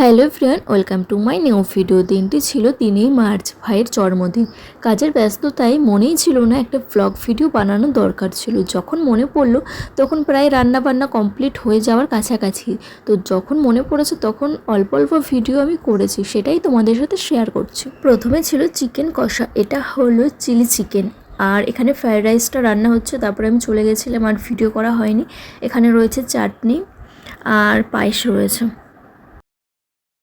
Hello friend, welcome to my new video. দিনটি ছিল তিনই March, ভাইয়ের জন্মদিন। কাজের ব্যস্ততায় মনেই ছিল না একটা ব্লগ ভিডিও বানানো দরকার ছিল। যখন মনে পড়ল, তখন প্রায় রান্না বান্না কমপ্লিট হয়ে যাওয়ার কাছাকাছি। তো যখন মনে পড়েছে, তখন অল্প অল্প ভিডিও আমি করেছি, সেটাই তোমাদের সাথে শেয়ার করছি। প্রথমে ছিল চিকেন কষা, এটা হলো চিলি চিকেন আর এখানে ফ্রায়েড রাইসটা রান্না হচ্ছে, তারপরে আমি চলে গেছিলাম আর ভিডিও করা হয়নি। এখানে রয়েছে চাটনি আর পায়েস রয়েছে।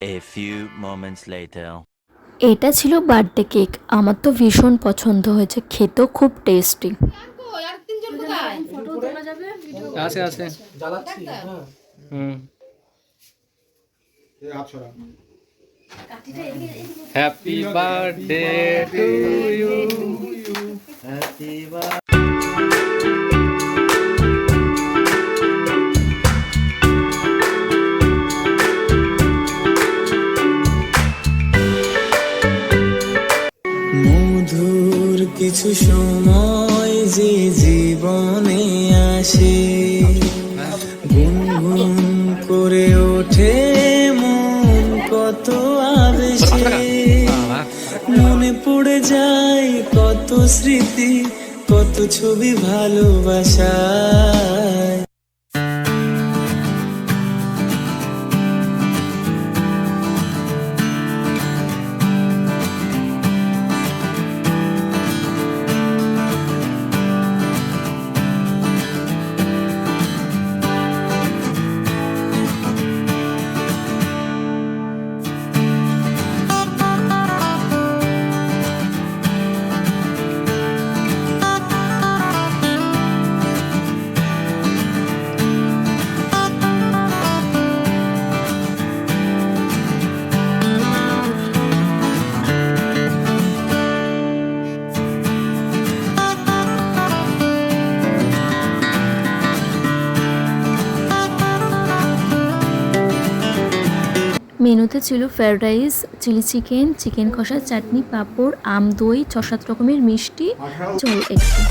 A few moments later. এটা ছিল বার্থডে কেক। আমার তো ভীষণ পছন্দ হয়েছে। খেতেও খুব টেস্টি। আছে আছে। হুম। হ্যাপি বার্থডে টু ইউ কিছু সময় যে জীবনে আসে, গুনগুন করে ওঠে মন কত আবেশে। মনে পড়ে যায় কত স্মৃতি, কত ছবি ভালোবাসায় মেনুতে ছিল fried rice chilli chicken chicken কষা চাটনি পাঁপড় আম দই ছ সাত রকমের মিষ্টি চল একটু।